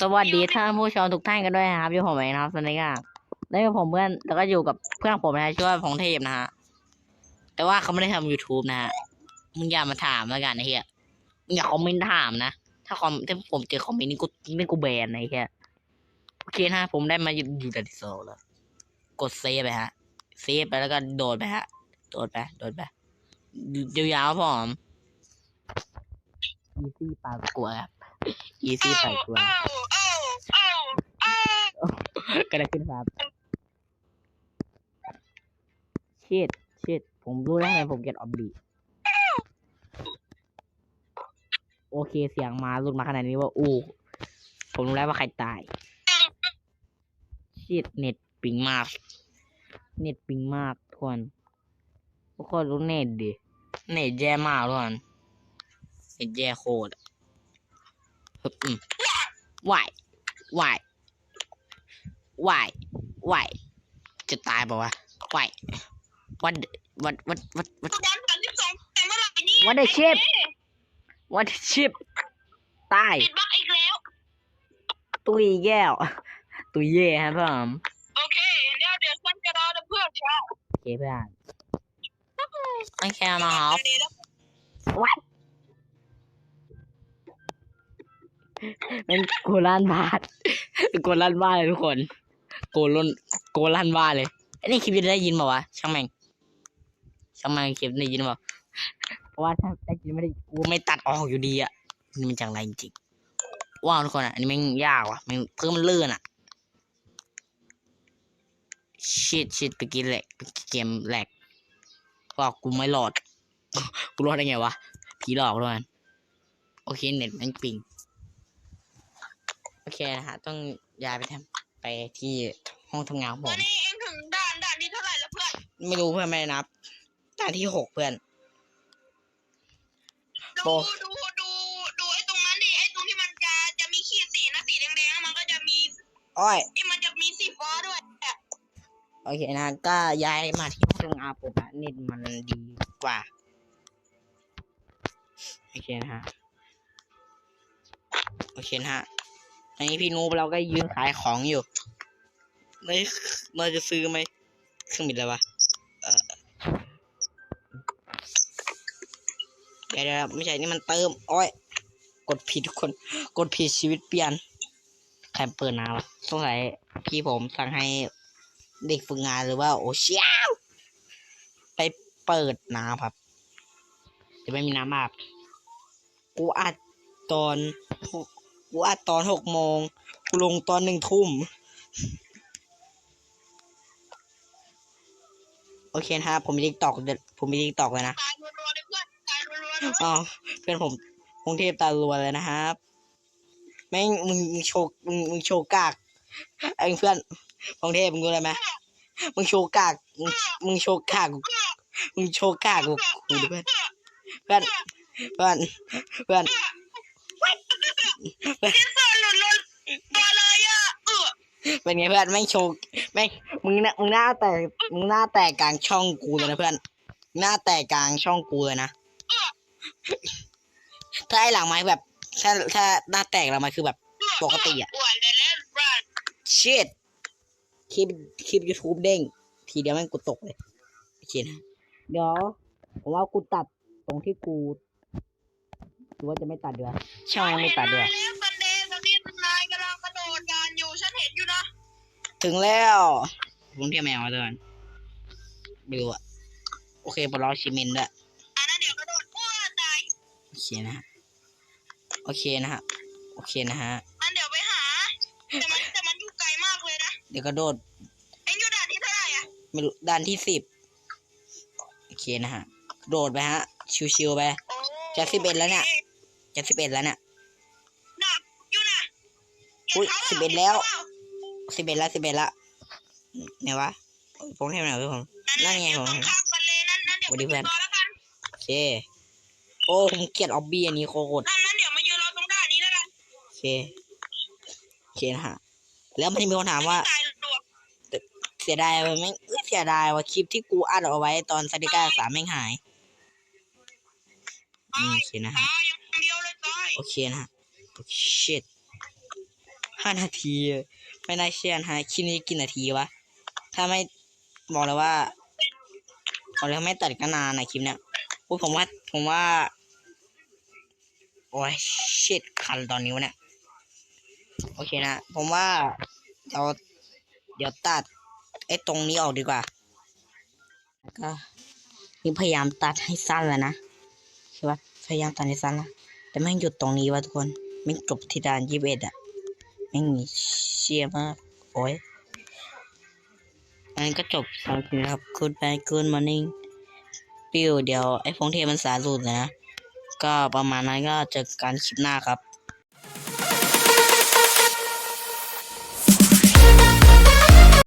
สวัสดีท่านผู้ชมทุกท่านกันด้วยนะครับอยู่ผมเองนะครับสวัสดีครับแล้วก็ผมเพื่อนแล้วก็อยู่กับเพื่อนผมนะชื่อว่าพงเทพนะฮะแต่ว่าเขาไม่ได้ทำ youtube นะฮะมึงอย่ามาถามแล้วกันไอ้เหี้ยมึงอย่าคอมเมนต์ถามนะถ้าคอมถ้าผมเจอคอมเมนต์นี่กูนี่กูแบนไอ้เหี้ยโอเคนะผมได้มาอยู่อยู่ดันโซแล้วกดเซฟไปฮะเซฟไปแล้วก็โดดไปฮะโดดไปโดดไปยาวๆพร้อมอีซี่ปลากลัวครับ อีซี่ปลากลัวโอ้โอ้โอ้โอ้ก็ได้ขึ้นครับชิดชิดผมรู้แล้วทำไมผมเก็ตออบดีโอเคเสียงมาหลุดมาขนาดนี้ว่าอู้ผมรู้แล้วว่าใครตายชิดเน็ตปิงมาก เน็ตปิงมากทุกคนทุกคนรู้เน็ตดิเน็ตแย่มากทุกคนเน็ตแย่โคตร อะฮึบอืมวายวายวายวายจะตายเปล่าวะวายวัดวัดวัดวัดวัดบอลสามสิบสองแต่เมื่อไหร่นี่ What the shit? วัดชิปตาย ติดบั๊กอีกแล้ว ตุยแก้ว ตุยเย่ครับผมโอเคเดี๋ยวเดี๋ยวฉันจะรอเพื่อนช้าโอเคเพื่อนไม่แค่นะครับ เป็นโกลันบาทเป็นโกลันบ้านเลยทุกคน โกลนโกลันบ้านเลยไอ้นี่คลิปจะได้ยินเปล่าวะช่างแม่งช่างแม่งคลิปได้ยินเปล่าเพราะว่าถ้าได้ยินไม่ได้กูไม่ตัดออกอยู่ดีอะนี่มันจังไรจริงๆว้าวทุกคนอะอันนี้แม่งยากว่ะแม่งเพิ่มมันเลื่อนอะชิดชิดไปกินแหลกเกมแหลกก็กูไม่รอด กูรอดได้ไงวะผีหลอกด้วยกันโอเคเน็ตแม่งปิงโอ เคนะฮะต้องย้ายไปทำไปที่ห้องทำงานของผตอนมนี้เองถึงด่านด่านที่เท่าไหร่แล้วเพื่อนไม่รู้เพื่อนไม่ได้นับด่านที่หกเพื่อน โอ้ ดูดูดูดูไอ้ตรงนั้นดิไอ้ตรงที่มันจะจะมีขีดสีนะสีแดงๆแล้วมันก็จะมีอ้อยที่มันจะมีสีฟ้าด้วยโอเคนะ ก็ย้ายมาที่ห้องทำงานผมอะเน็ตมันดีกว่า โอเคนะฮะ โอเคนะฮะ อันนี้พี่นูเราก็ยืนขายของอยู่ไม่เราจะซื้อไหมเครื่องบินอะไรวะเดี๋ยวไม่ใช่นี่มันเติมอ้อย กดผิดทุกคน กดผิดชีวิตเปลี่ยนใครเปิดน้ำสงสัยพี่ผมสั่งให้เด็กฝึกงานหรือว่า โอเชียวไปเปิดน้ำครับจะไม่มีน้ำอาบกูอัดตอนหก กูอัดตอนหกโมงกูลงตอนหนึ่งทุ่ม โอเคนะครับ ผมมีติ๊กตอกผมมีติ๊กตอกเลยนะตายรัวๆเลยเพื่อนตายรัวๆเลยอ๋อเพื่อนผมกรุงเทพตาลัวเลยนะครับแม่งมึงมึงโชว์มึงมึงโชว์กากไอ้เพื่อนกรุงเทพมึงรู้อะไรไหมมึงโชว์กากมึงมึงโชว์กากมึงโชว์กากกูกูดูเพื่อนเพื่อนเพื่อนเพื่อน ชิ้นส่วนหลุดหลุดตัวเลยอะเออเป็นไงเพื่อนแม่โชว์แม่มึงหน้ามึงหน้าแตกมึงหน้าแตกกลางช่องกูเลยนะเพื่อน หน้าแตกกลางช่องกูเลยนะถ้าไอ้หลังไม้แบบ ถ้าถ้าหน้าแตกหลังไม้คือแบบปกติอะเชิดคลิปคลิป YouTube เด้ง ทีเดียวแม่งกูตกเลยโอเคนะเดี๋ยวผมว่ากูตัดตรงที่กู รือว่าจะไม่ตัดด้วยใช่ไม่ตัดด้วยเห็นแล้วซันเดย์ซันเดย์นายกำลังกระโดดยานอยู่ฉันเห็นอยู่นะ ถึงแล้วผมเที่ยวแมวมาด้วยกันไม่รู้อะโอเคบอลล้อชิเมนด้วยอันนั้นเดี๋ยวกระโดดอ้วตายโอเคนะฮะโอเคนะฮะโอเคนะฮะอันเดี๋ยวไปหาแต่มันแต่มันอยู่ไกลมากเลยนะเดี๋ยวกระโดดเอ็งอยู่ด่านที่เท่าไหร่อะไม่รู้ด้านที่สิบโอเคนะฮะโดดไปฮะชิวๆไปโอ้จะ11แล้วเนี่ย จะสิบเอ็ดแล้วเนี่ยหนักอยู่นะอุ๊ยห็นขาสิบเอ็ดแล้วสิบเอ็ดละสิบเอ็ดละไหนวะผมเทมไหนวะผมนั่นไงเดี๋ยวผมต้องข้ามกันเลยนั่นนั่นเดี๋ยวสวัสดีเพื่อนไปต่อแล้วกันโอเคโอ้ผมเกลียดออบบี้อันนี้โคตรนั่นนั่นเดี๋ยวมายืนรอตรงด่านนี้แล้วกันโอเคโอเคนะฮะแล้วมันจะมีคนถามว่าตายดวงเสียดายไหมไม่เอ้ยเสียดายว่าคลิปที่กูอัดเอาไว้ตอนซาดิก้าสามแม่งหายอืมโอเคนะฮะ โอเคนะฮะ shit ห้านาที ไม่น่าเชื่อนะฮะคลิปนี้กี่นาทีวะ ถ้าไม่บอกเลยว่าบอกเลยว่าไม่ตัดก็นานนะคลิปเนี้ยโอ้ผมว่าผมว่า โอ้ยเชิดคันตอนนี้วะเนี่ยโอเคนะ ผมว่าเราเดี๋ยวตัดไอ้ตรงนี้ออกดีกว่า ก็นี่พยายามตัดให้สั้นแล้วนะใช่ปะพยายามตัดให้สั้นแล้ว แต่แม่งหยุดตรงนี้วะทุกคนแม่งจบที่ด่านยี่สิบเอ็ดอะแม่งเชี่ยมาก โอ้ยงั้นก็จบสำหรับนะครับ Goodbye Good Morning ปิวเดี๋ยวไอ้ฟงเทมันสาหลุดนะ ก็ประมาณนั้นก็เจอกันคลิปหน้าครับ